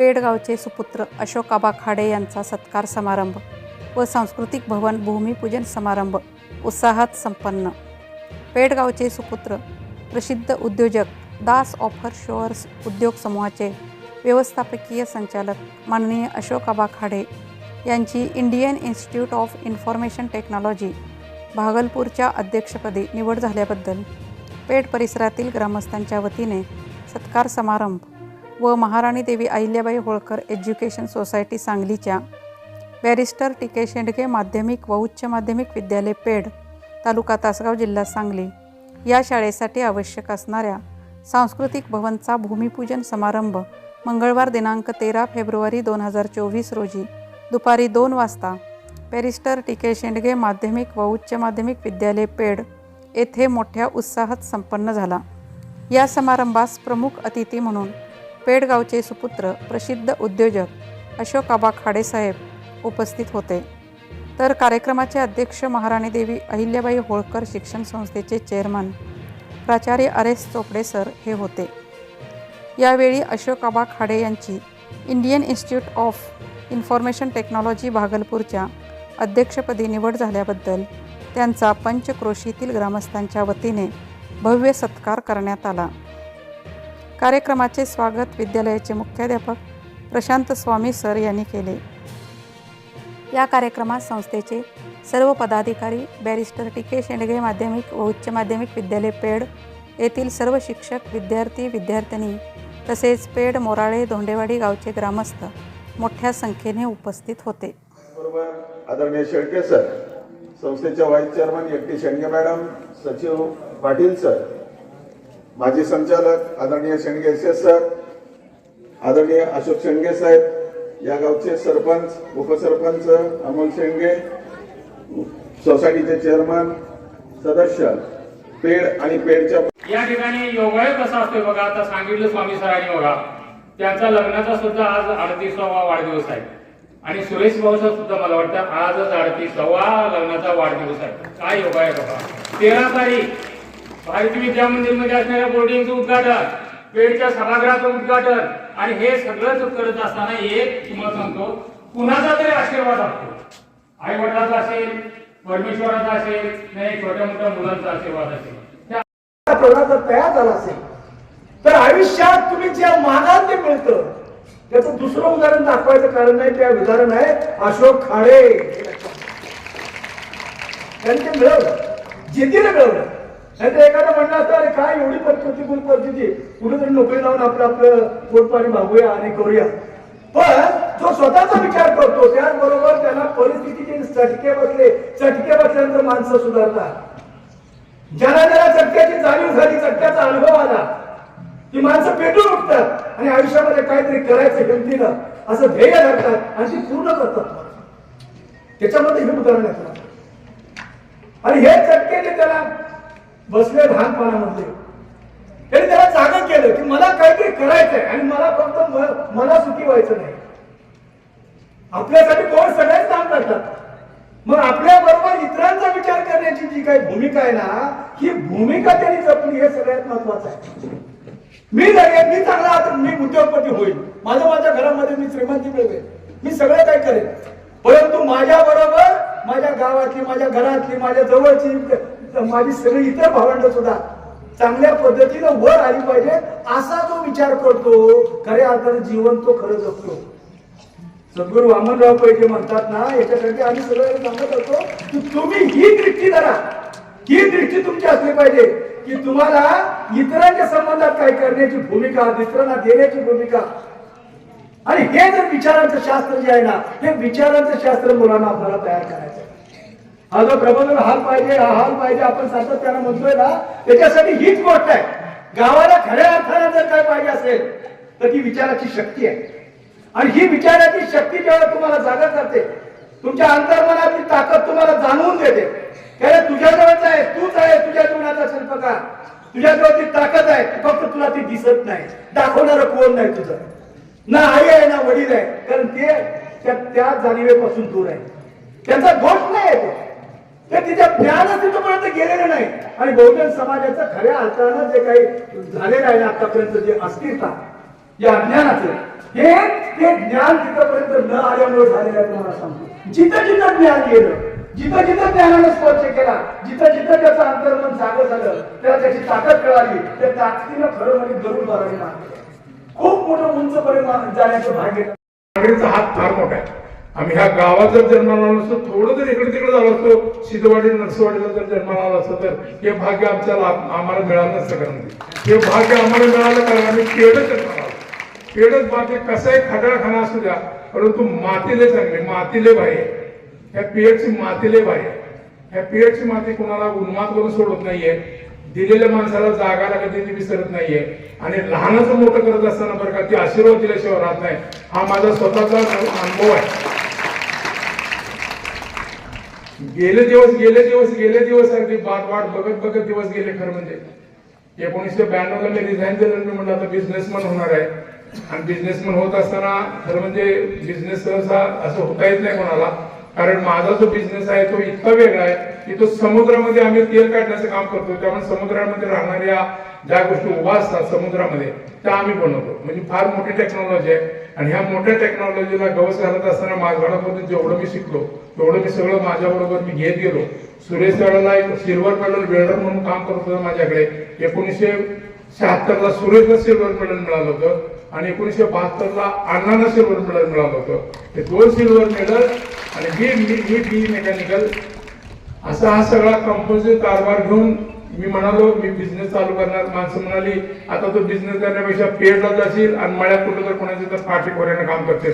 पेडगावचे सुपुत्र अशोक आबा खाडे यांचा सत्कार समारंभ व सांस्कृतिक भवन भूमिपूजन समारंभ उत्साहात संपन्न. पेडगावचे सुपुत्र प्रसिद्ध उद्योजक दास ऑफर शोअर्स उद्योग समूहाचे व्यवस्थापकीय संचालक माननीय अशोक आबा खाडे यांची Indian Institute of Information Technology भागलपूरच्या अध्यक्षपदी निवड झाल्याबद्दल पेठ परिसरातील ग्रामस्थांच्या वतीने सत्कार समारंभ व महाराणी देवी अहिल्याबाई होळकर एज्युकेशन सोसायटी सांगलीच्या. बॅरिस्टर टी के शेंडगे माध्यमिक व उच्च माध्यमिक विद्यालय पेड तालुका तासगाव जिल्हा सांगली. या शाळेसाठी आवश्यक असणाऱ्या सांस्कृतिक भवनचा भूमिपूजन समारंभ मंगळवार दिनांक तेरा फेब्रुवारी दोन हजार चोवीस रोजी दुपारी दोन वाजता बॅरिस्टर टी के शेंडगे माध्यमिक व उच्च माध्यमिक विद्यालय पेड येथे मोठ्या उत्साहात संपन्न झाला. या समारंभास प्रमुख अतिथी म्हणून पेडगावचे सुपुत्र प्रसिद्ध उद्योजक अशोक आबा खाडेसाहेब उपस्थित होते. तर कार्यक्रमाचे अध्यक्ष महाराणी देवी अहिल्याबाई होळकर शिक्षण संस्थेचे चेअरमन प्राचार्य आर चोपडे सर हे होते. यावेळी अशोक आबा खाडे यांची Indian Institute of Information Technology भागलपूरच्या अध्यक्षपदी निवड झाल्याबद्दल त्यांचा पंचक्रोशीतील ग्रामस्थांच्या वतीने भव्य सत्कार करण्यात आला. कार्यक्रमाचे स्वागत विद्यालयाचे मुख्याध्यापक प्रशांत स्वामी सर यांनी केले. या कार्यक्रमात संस्थेचे सर्व पदाधिकारी बॅरिस्टर टी. के. शेंडगे माध्यमिक व उच्च माध्यमिक विद्यालय पेड येथील सर्व शिक्षक विद्यार्थी विद्यार्थिनी तसेच पेड मोराळे धोंडेवाडी गावचे ग्रामस्थ मोठ्या संख्येने उपस्थित होते. बरोबर. आदरणीय शेळके सर संस्थेच्या व्हाईस चेअरमन एकटी शेंडगे मॅडम सचिव पाटील सर माजी संचालक आदरणीय शेंडगे एस एस सर आदरणीय अशोक शेंडगे साहेब या गावचे सरपंच उपसरपंच अमोल शेंडगे सोसायटीचे चेअरमन सदस्य पेड आणि पेडच्या या ठिकाणी योगायोग कसा असतोय बघा आता सांगितलं स्वामी सरांनी बघा. त्यांचा लग्नाचा सुद्धा आज अडतीसावा वाढदिवस आहे. आणि सुरेश भाऊचा सुद्धा मला वाटतं आजच अडतीसावा लग्नाचा वाढदिवस आहे. काय योगा आहे बघा. तेरा तारीख. भारतीय विद्या मंदिरमध्ये असणाऱ्या बोर्डिंगचं उद्घाटन पेडच्या सभागृहाचं उद्घाटन आणि हे सगळंच करत असताना एक तुम्हाला सांगतो कुणाचा तरी आशीर्वाद असतो. आई वडिलांचा असेल परमेश्वराचा असेल नाही छोट्या मोठ्या मुलांचा आशीर्वाद असेल. जर तयार झाला असेल. तर आयुष्यात तुम्ही ज्या मागाल ते मिळतं. त्याचं दुसरं उदाहरण दाखवायचं कारण नाही ते उदाहरण आहे अशोक खाडे. त्यांनी ते मिळवलं. जिद्दीने मिळवलं. नाही तर एखादं म्हणलं असतं अरे काय एवढी प्रतिकूल परिस्थिती कुठेतरी नोकरी लावून आपलं आपलं पोटपाणी भागूया आणि करूया. पण जो स्वतःचा विचार करतो त्याचबरोबर त्याला परिस्थितीचे चटके बसले चटके बसल्यानंतर माणसं सुधारतात. ज्याला ज्याला चटक्याची जाणीव झाली चटक्याचा अनुभव आला ती माणसं पेटून उठतात आणि आयुष्यामध्ये काहीतरी करायचं गमतीनं असं ध्येय धरतात आणि ती पूर्ण करतात. त्याच्यामध्ये हे उदाहरण आहे. आणि हे चटके जे त्याला बसले लहानपणामध्ये त्यांनी त्याला जागा केलं की मला काहीतरी करायचंय आणि मला फक्त मला सुखी व्हायचं नाही. आपल्यासाठी कोण सगळेच काम करतात. मग आपल्या बरोबर इतरांचा विचार करण्याची जी काही भूमिका आहे ना ही भूमिका त्यांनी जपली हे सगळ्यात महत्वाचं आहे. मी जगेन मी चांगला आता मी उद्योगपती होईल. माझं माझ्या घरामध्ये मी श्रीमंती मिळवेल. मी सगळं काही करेन. परंतु माझ्या बरोबर गावातली माझ्या घरातली माझ्या जवळची माझी सगळी इतर भावंड सुद्धा चांगल्या पद्धतीनं वर आली पाहिजे असा जो विचार करतो. खऱ्या अर्थाने जीवन तो खरं जगतो. सद्गुरू वामनराव पैकी म्हणतात ना याच्यासाठी आम्ही सगळं सांगत असतो की तुम्ही ही दृष्टी धरा. ही दृष्टी तुमची असली पाहिजे की तुम्हाला इतरांच्या संबंधात काय करण्याची भूमिका दुसऱ्यांना देण्याची भूमिका. आणि हे जर विचारांचं शास्त्र जे आहे ना हे विचारांचं शास्त्र मुलांना आपल्याला तयार करायचं आहे. हा जो प्रबोधन हाल पाहिजे हा हाल पाहिजे आपण सातत्यानं म्हणतोय ना त्याच्यासाठी हीच गोष्ट आहे. गावाला खऱ्या अर्थानं जर काय पाहिजे असेल तर ती विचाराची शक्ती आहे. आणि ही विचाराची शक्ती जेव्हा तुम्हाला जागा करते तुमच्या अंतर्मनातली ताकद तुम्हाला जाणवून देते. कारण तुझ्याजवळच आहे तूच आहे तुझ्या जीवनाचा शिल्पकार. तुझ्याजवळ ती ताकद आहे फक्त तुला ती दिसत नाही. दाखवणार कोण नाही तुझं. ना आई आहे ना वडील आहे. कारण ते त्या त्या जाणीवेपासून दूर आहे. त्यांचा दोष नाही आहे तो. ते तिच्या ज्ञानच तिथपर्यंत गेलेलं नाही. आणि बहुजन समाजाचं खऱ्या अर्थानं जे काही झालेलं आहे ना आतापर्यंत जे अस्थिरता या अज्ञानाचं हे ते ज्ञान तिथपर्यंत न आल्यामुळे झालेलं आहे तुम्हाला सांगतो. जिथं जिथं ज्ञान गेलं जिथं जिथं ज्ञानानं स्पर्श केला जिथं जिथं त्याचं अंतर्मन जागं झालं त्याला त्याची ताकद कळाली त्या ताकदीनं खरं म्हणजे गरुड बारावी खूप मोठं उंच परिमाण जाण्याचं भाग्य. हात फार मोठा आहे. आम्ही ह्या गावात जर जन्माला आलो असतो थोडं जर इकडे तिकडे झालो असतो सिद्धवाडी नरसवाडीला जर जन्माला आलो असतो तर हे भाग्य आमच्याला आम्हाला मिळालं नसतं कारण हे भाग्य आम्हाला मिळालं कारण आम्ही पेडच जन्माला आलो. भाग्य कसाही खडाखाना असू द्या परंतु मातीले चांगले मातीले भाई ह्या पेडची मातीले भाई ह्या पेडची माती कुणाला उन्माद करून सोडत नाहीये. दिलेल्या माणसाला जागाला कधी ती विसरत नाहीये. आणि लहानाचं मोठं करत असताना बरं का ती आशीर्वाद दिल्याशिवाय राहत नाही. हा माझा स्वतःचा अनुभव आहे. गेले दिवस गेले दिवस गेले दिवस अगदी वाट वाट बघत बघत दिवस गेले खरं म्हणजे. एकोणीसशे ब्याण्णव ला मी रिझाईन दिलं मी म्हटलं आता बिझनेसमन होणार आहे. आणि बिझनेसमन होत असताना खरं म्हणजे बिझनेस सहसा असं होता येत नाही कोणाला. कारण माझा जो बिझनेस आहे तो इतका वेगळा आहे की तो समुद्रामध्ये आम्ही तेल काढण्याचं काम करतो. त्यामुळे समुद्रामध्ये राहणाऱ्या ज्या गोष्टी उभा असतात समुद्रामध्ये त्या आम्ही बनवतो. म्हणजे फार मोठी टेक्नॉलॉजी आहे. आणि ह्या मोठ्या टेक्नॉलॉजीला गवस घालत असताना माझ्याकडे जेवढं मी शिकलो तेवढं मी सगळं माझ्याबरोबर मी घेत गेलो. सुरेश वेळेला एक सिल्वर मेडल वेल्डर म्हणून काम करत होतं माझ्याकडे. एकोणीसशे शहात्तरला सुरेशला सिल्वर मेडल मिळालं होतं. आणि एकोणीसशे बहात्तरला अण्णांना सिल्वर मेडल मिळालं होतं. हे दोन सिल्वर मेडल आणि बी मी बी मेकॅनिकल असा हा सगळा कंपोजिट कारभार घेऊन मी म्हणालो मी बिझनेस चालू करणार. माणसं म्हणाली आता तो बिझनेस करण्यापेक्षा पेडला जाशील आणि मळ्यात कुठं तर कोणाच्या तर पाठी काम करते